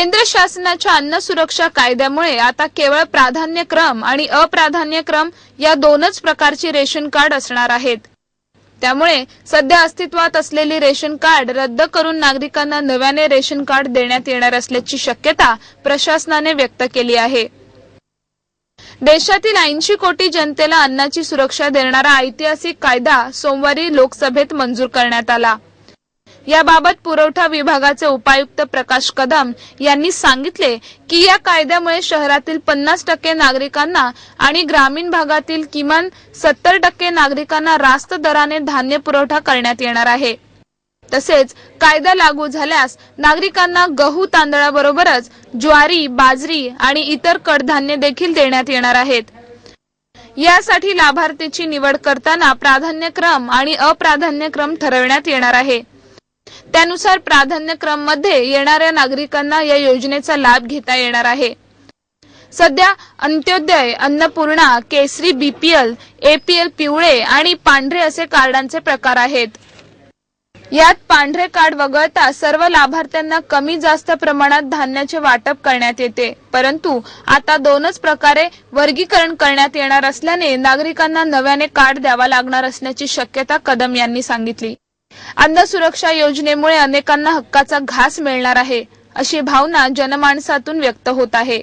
केंद्र शासनाच्या अन्न सुरक्षा कायद्यामुळे आता केवळ प्राधान्यक्रम आणि अप्राधान्यक्रम या दोनच प्रकारची रेशन कार्ड असणार आहेत. त्यामुळे सध्या अस्तित्वात असलेली रेशन कार्ड रद्द करून नागरिकांना नव्याने रेशन कार्ड देण्यात येणार असल्याची शक्यता प्रशासनाने व्यक्त केली आहे. देशातील ऐंशी कोटी जनतेला अन्नाची सुरक्षा देणारा ऐतिहासिक कायदा सोमवारी लोकसभेत मंजूर करण्यात आला. याबाबत पुरवठा विभागाचे उपायुक्त प्रकाश कदम यांनी सांगितले की या कायद्यामुळे शहरातील पन्नास टक्के नागरिकांना आणि ग्रामीण भागातील किमान सत्तर टक्के नागरिकांना रास्त दराने धान्य पुरवठा करण्यात येणार आहे. तसेच कायदा लागू झाल्यास नागरिकांना गहू तांदळाबरोबरच ज्वारी बाजरी आणि इतर कडधान्य देखील देण्यात येणार आहेत. यासाठी लाभार्थीची निवड करताना प्राधान्यक्रम आणि अप्राधान्यक्रम ठरवण्यात येणार आहे. त्यानुसार प्राधान्यक्रममध्ये येणाऱ्या नागरिकांना या योजनेचा लाभ घेता येणार आहे. सध्या अंत्योदय अन्नपूर्णा केसरी बीपीएल एपीएल पिवळे आणि पांढरे असे कार्डांचे प्रकार आहेत. यात पांढरे कार्ड वगळता सर्व लाभार्थ्यांना कमी जास्त प्रमाणात धान्याचे वाटप करण्यात येते. परंतु आता दोनच प्रकारे वर्गीकरण करण्यात येणार असल्याने नागरिकांना नव्याने कार्ड द्यावा लागणार असण्याची शक्यता कदम यांनी सांगितली. अन्न सुरक्षा योजनेमुळे अनेकांना हक्काचा घास मिळणार आहे अशी भावना जनमानसातून व्यक्त होत आहे.